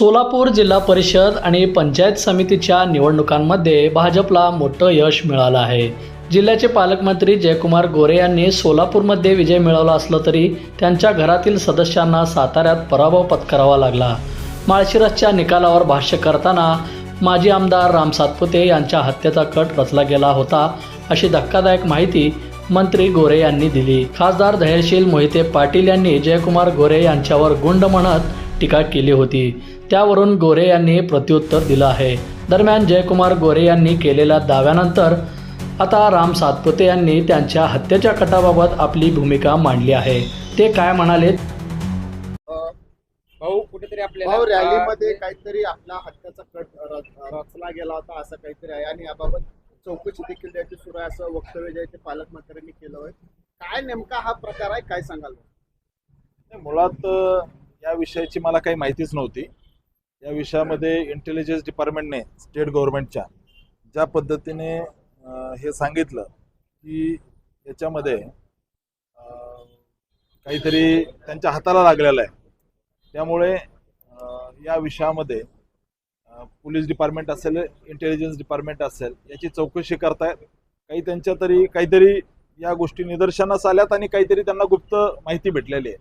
सोलापूर जिल्हा परिषद आणि पंचायत समितीच्या निवडणुकांमध्ये भाजपला मोठं यश मिळालं आहे. जिल्ह्याचे पालकमंत्री जयकुमार गोरे यांनी सोलापूरमध्ये विजय मिळवला असला तरी त्यांच्या घरातील सदस्यांना साताऱ्यात पराभव पत्करावा लागला. माळशिरसच्या निकालावर भाष्य करताना माजी आमदार राम सातपुते यांच्या हत्येचा कट रचला गेला होता अशी धक्कादायक माहिती मंत्री गोरे यांनी दिली. खासदार धैर्यशील मोहिते पाटील यांनी जयकुमार गोरे यांच्यावर गुंड म्हणत टीका केली होती. त्यावरून गोरे यांनी प्रत्युत्तर दिलं आहे. दरम्यान जयकुमार गोरे यांनी केलेल्या दाव्यानंतर आता राम सातपुते यांनी त्यांच्या हत्येच्या कटाबाबत आपली भूमिका मांडली आहे. ते काय म्हणाले? भाऊ कुठेतरी आपल्याला रॅलीमध्ये काहीतरी आपला हत्याचा कट रचला गेला होता असं काहीतरी आहे. आणि याबाबत चौकशी देखील द्यायची सुरू आहे असं वक्तव्य जे आहे ते पालकमंत्र्यांनी केलं आहे. काय नेमका हा प्रकार आहे? काय सांगाल? मुळात या विषयाची मला काही माहितीच नव्हती. या विषयामध्ये इंटेलिजन्स डिपार्टमेंटने स्टेट गव्हर्नमेंटच्या ज्या पद्धतीने हे सांगितलं की याच्यामध्ये काहीतरी त्यांच्या हाताला लागलेलं आहे. त्यामुळे या विषयामध्ये पोलीस डिपार्टमेंट असेल इंटेलिजन्स डिपार्टमेंट असेल याची चौकशी करतायत. काही त्यांच्या तरी काहीतरी या गोष्टी निदर्शनास आल्यात आणि काहीतरी त्यांना गुप्त माहिती भेटलेली आहे.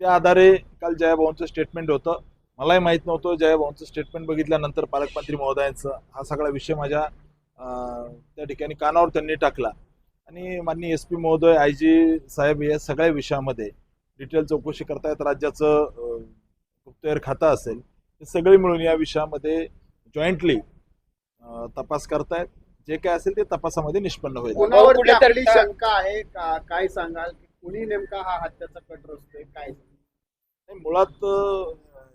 त्या आधारे काल जयाभाऊंचं स्टेटमेंट होतं. मलाही माहीत नव्हतं. जयाभाऊंचं स्टेटमेंट बघितल्यानंतर पालकमंत्री महोदयांचं हा सगळा विषय माझ्या त्या ठिकाणी कानावर त्यांनी टाकला. आणि माननीय एस पी महोदय आय जी साहेब या सगळ्या विषयामध्ये डिटेल चौकशी करतायत. राज्याचं गुप्तहेर खातं असेल. हे सगळे मिळून या विषयामध्ये जॉईंटली तपास करतायत. जे काय असेल ते तपासामध्ये निष्पन्न होईल. शंका आहे का? काय सांगाल? की कुणी नेमका हा हत्याचा कट रचतोय? काय? नाही, मुळात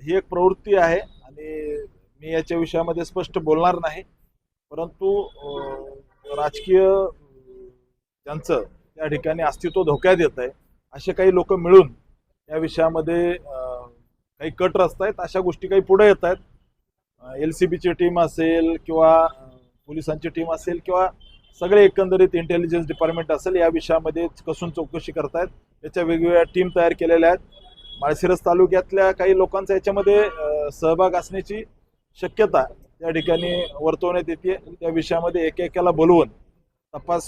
ही एक प्रवृत्ती आहे आणि मी याच्या विषयामध्ये स्पष्ट बोलणार नाही. परंतु राजकीय त्यांचं ज्यांचं त्या ठिकाणी अस्तित्व धोक्यात येत आहे असे काही लोक मिळून या विषयामध्ये काही कट रचत आहेत अशा गोष्टी काही पुढे येत आहेत. एल सी बीची टीम असेल किंवा पोलिसांची टीम असेल किंवा सगळे एकंदरीत इंटेलिजन्स डिपार्टमेंट असेल या विषयामध्ये कसून चौकशी करतायत. याच्या वेगवेगळ्या टीम तयार केलेल्या आहेत. माळशिरस तालुक्यातल्या काही लोकांचा याच्यामध्ये सहभाग असण्याची शक्यता त्या ठिकाणी वर्तवण्यात येते. त्या विषयामध्ये एकेकाला बोलवून तपास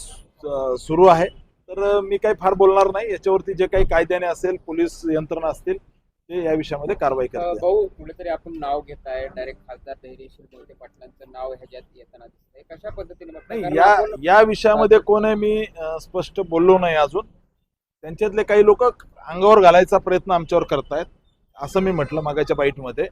सुरू आहे. तर मी काही फार बोलणार नाही. याच्यावरती जे काही कायद्याने असेल पोलीस यंत्रणा असतील ते या विषयामध्ये कारवाई अ, करतील. भाऊ कुठेतरी आपण नाव घेताय डायरेक्ट खासदार धैर्यशील मोहिते पाटलांचं नाव ह्याच्यात येताना दिसतंय. कशा पद्धतीने या या विषयामध्ये कोण आहे मी स्पष्ट बोललो नाही अजून. त्यांच्यातले काही लोक अंगावर घालायचा प्रयत्न आमच्यावर करतायत असं मी म्हटलं मागाच्या बाईटमध्ये.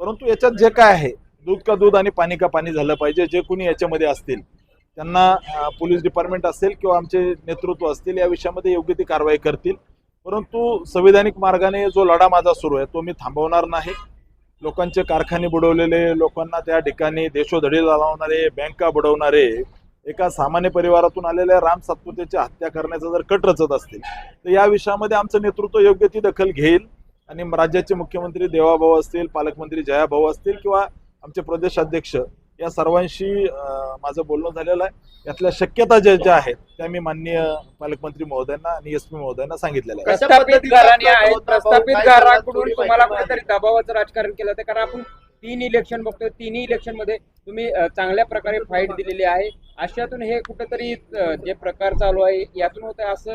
परंतु याच्यात जे काय आहे दूध का दूध आणि पाणी का पाणी झालं पाहिजे जे कोणी याच्यामध्ये असतील त्यांना पोलीस डिपार्टमेंट असेल किंवा आमचे नेतृत्व असतील या विषयामध्ये योग्य ती कारवाई करतील. परंतु संविधानिक मार्गाने जो लढा माझा सुरू आहे तो मी थांबवणार नाही. लोकांचे कारखाने बुडवलेले लोकांना त्या ठिकाणी देशोधडीला लावणारे बँका बुडवणारे एका सामान्य परिवारातून आलेल्या राम सातपुतेची हत्या करण्याचा जर कट रचत असतील तर या विषयामध्ये आमचं नेतृत्व योग्य ती दखल घेईल आणि राज्याचे मुख्यमंत्री देवाभाऊ असतील पालकमंत्री जयाभाऊ असतील किंवा आमचे प्रदेश अध्यक्ष या सर्वांशी माझं बोलणं झालेलं आहे. यातल्या शक्यता ज्या ज्या आहेत त्या मी माननीय पालकमंत्री महोदयांना आणि एस पी महोदयांना सांगितलेल्या आहेत. कशा प्रस्थापित? घराकडून तुम्हाला कुठेतरी दबावाचं राजकारण केलं होतं कारण आपण तीन इलेक्शन बघतोय तिन्ही इलेक्शनमध्ये तुम्ही चांगल्या प्रकारे फाईट दिलेली आहे. अशातून हे कुठेतरी जे प्रकार चालू आहे यातून होत आहे असं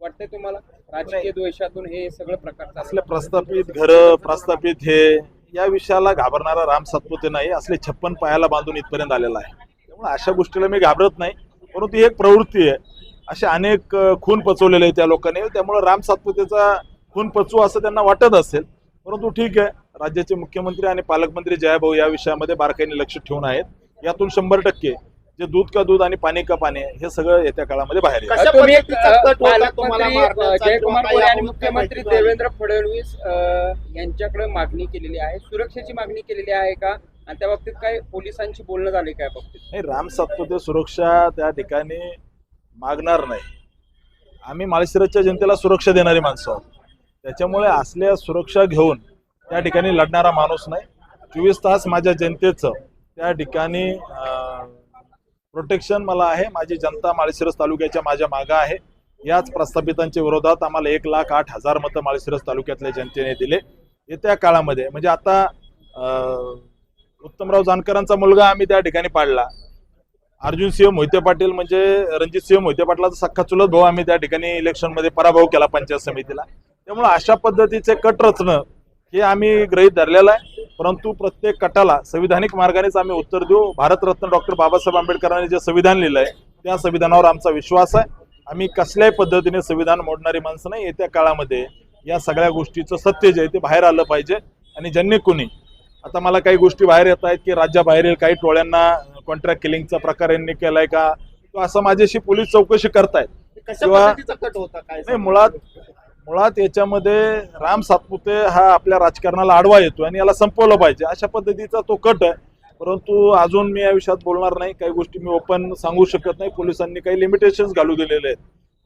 वाटतंय तुम्हाला? राजकीय द्वेषातून हे सगळं प्रकार असले प्रस्थापित घर प्रस्थापित हे या विषयाला घाबरणारा राम सातपुते नाही. असले छप्पन पायाला बांधून इथपर्यंत आलेला आहे. त्यामुळे अशा गोष्टीला मी घाबरत नाही. परंतु ही एक प्रवृत्ती आहे. असे अनेक खून पचवलेले आहेत त्या लोकांनी. त्यामुळे राम सातपुतेचा खून पचवू असं त्यांना वाटत असेल. परंतु ठीक आहे राज्याचे मुख्यमंत्री आणि पालकमंत्री जयाभाऊ या विषयामध्ये बारकाईने लक्ष ठेवून आहेत. यातून शंभर टक्के जे दूध का दूध आणि पाणी का पाणी हे सगळं येत्या काळामध्ये बाहेर येईल. मुख्यमंत्री? देवेंद्र फडणवीस यांच्याकडे मागणी केलेली आहे. सुरक्षेची मागणी केलेली आहे का? आणि त्या बाबतीत काय पोलिसांची बोलणं झाले काय बाबतीत? नाही राम सातपुते सुरक्षा त्या ठिकाणी मागणार नाही. आम्ही माळशिरसच्या जनतेला सुरक्षा देणारी माणसं आहोत. त्याच्यामुळे असल्या सुरक्षा घेऊन त्या ठिकाणी लढणारा माणूस नाही. चोवीस तास माझ्या जनतेचं त्या ठिकाणी प्रोटेक्शन मला आहे. माझी जनता माळशिरस तालुक्याच्या माझ्या मागं आहे. याच प्रस्थापितांच्या विरोधात आम्हाला एक लाख आठ हजार मतं माळशिरस तालुक्यातल्या जनतेने दिले. येत्या काळामध्ये म्हणजे आता उत्तमराव जानकरांचा मुलगा आम्ही त्या ठिकाणी पाडला. अर्जुन सिंह मोहिते पाटील म्हणजे रणजित सिंह मोहिते पाटलाचा सख्खा चुलत भाऊ आम्ही त्या ठिकाणी इलेक्शनमध्ये पराभव केला पंचायत समितीला. त्यामुळे अशा पद्धतीचे कट रचणं हे आम्ही गृहीत धरलेलं आहे. परंतु प्रत्येक कटाला संविधानिक मार्गानेच आम्ही उत्तर देऊ. भारतरत्न डॉक्टर बाबासाहेब आंबेडकरांनी जे संविधान लिहिलं आहे त्या संविधानावर आमचा विश्वास आहे. आम्ही कसल्याही पद्धतीने संविधान मोडणारी माणसं नाही. येत्या काळामध्ये या सगळ्या गोष्टीचं सत्य जे आहे ते बाहेर आलं पाहिजे. आणि ज्यांनी कोणी आता मला काही गोष्टी बाहेर येत आहेत की राज्याबाहेरील काही टोळ्यांना कॉन्ट्रॅक्ट किलिंगचा प्रकार यांनी केलाय का? तो असं माझ्याशी पोलीस चौकशी करतायत. किंवा- नाही मुळात मुळात याच्यामध्ये राम सातपुते हा आपल्या राजकारणाला आडवा येतो आणि याला संपवलं पाहिजे. अशा पद्धतीचा तो कट आहे. परंतु अजून मी या विषयात बोलणार नाही. काही गोष्टी मी ओपन सांगू शकत नाही. पोलिसांनी काही लिमिटेशन्स घालू दिलेले आहेत.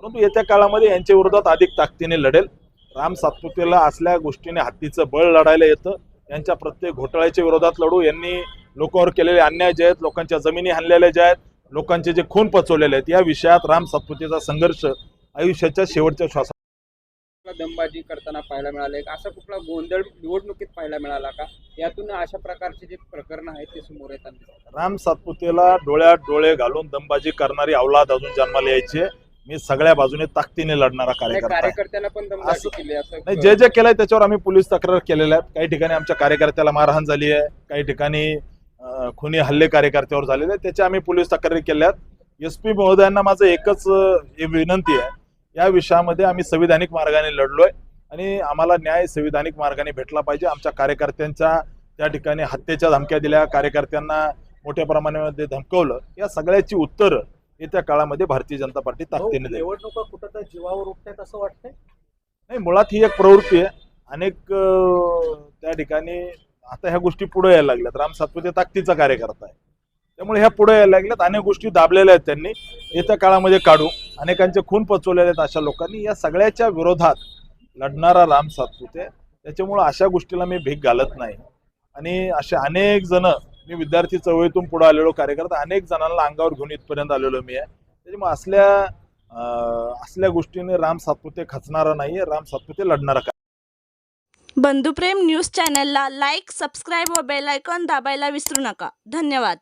परंतु येत्या काळामध्ये यांच्या विरोधात अधिक ताकदीने लढेल. राम सातपुतेला असल्या गोष्टीने हत्तीचं बळ लढायला येतं. यांच्या प्रत्येक घोटाळ्याच्या विरोधात लढू. यांनी लोकांवर केलेले अन्याय जे आहेत लोकांच्या जमिनी हाणलेल्या ज्या आहेत लोकांचे जे खून पचवलेले आहेत या विषयात राम सातपुतेचा संघर्ष आयुष्याच्या शेवटच्या श्वासात श्वासा दमबाजी करताना पाहायला मिळाले? असा कुठला गोंधळ निवडणुकीत पाहायला मिळाला का? यातून अशा प्रकारचे जे प्रकरण आहेत ते समोर येतात. राम सातपुतेला डोळ्यात डोळे घालून दमबाजी करणारी अवलाद अजून जन्माला यायची. आहे. मी सगळ्या बाजूने ताकदीने लढणारा कार्यकर्ता. कार्यकर्त्याला पण नाही जे जे केलंय त्याच्यावर आम्ही पोलीस तक्रार केलेल्या आहेत. काही ठिकाणी आमच्या कार्यकर्त्याला मारहाण झाली आहे. काही ठिकाणी खुनी हल्ले कार्यकर्त्यावर झालेले त्याच्या आम्ही पोलीस तक्रारी केल्या आहेत एस पी महोदयांना माझं एकच विनंती आहे. या विषयामध्ये आम्ही संविधानिक मार्गाने लढलोय आणि आम्हाला न्याय संविधानिक मार्गाने भेटला पाहिजे. आमच्या कार्यकर्त्यांच्या त्या ठिकाणी हत्येच्या धमक्या दिल्या कार्यकर्त्यांना मोठ्या प्रमाणामध्ये धमकवलं. या सगळ्याची उत्तर येत्या काळामध्ये भारतीय जनता पार्टी ताकदीने निवडणुका कुठं तर जीवावर उठतात असं वाटतंय? नाही मुळात ही एक प्रवृत्ती आहे. अनेक त्या ठिकाणी आता ह्या गोष्टी पुढे यायला लागल्यात. राम सातपुते ताकदीचा कार्यकर्ता आहे. त्यामुळे ह्या पुढे यायला लागल्यात. अनेक गोष्टी दाबलेल्या आहेत त्यांनी. येत्या काळामध्ये काढू. अनेकांचे खून पचवलेले आहेत अशा लोकांनी. या सगळ्याच्या विरोधात लढणारा राम सातपुते त्याच्यामुळं अशा गोष्टीला मी भीक घालत नाही. आणि असे अनेक जण मी विद्यार्थी चळवळीतून पुढे आलेलो कार्यकर्ता अनेक जणांना अंगावर घेऊन इथपर्यंत आलेलो मी आहे. त्याच्यामुळे असल्या असल्या गोष्टीने राम सातपुते खचणारा नाहीये राम सातपुते लढणारा बंधुप्रेम न्यूज चॅनलला लाईक सबस्क्राईब व बेल आयकॉन दाबायला विसरू नका. धन्यवाद.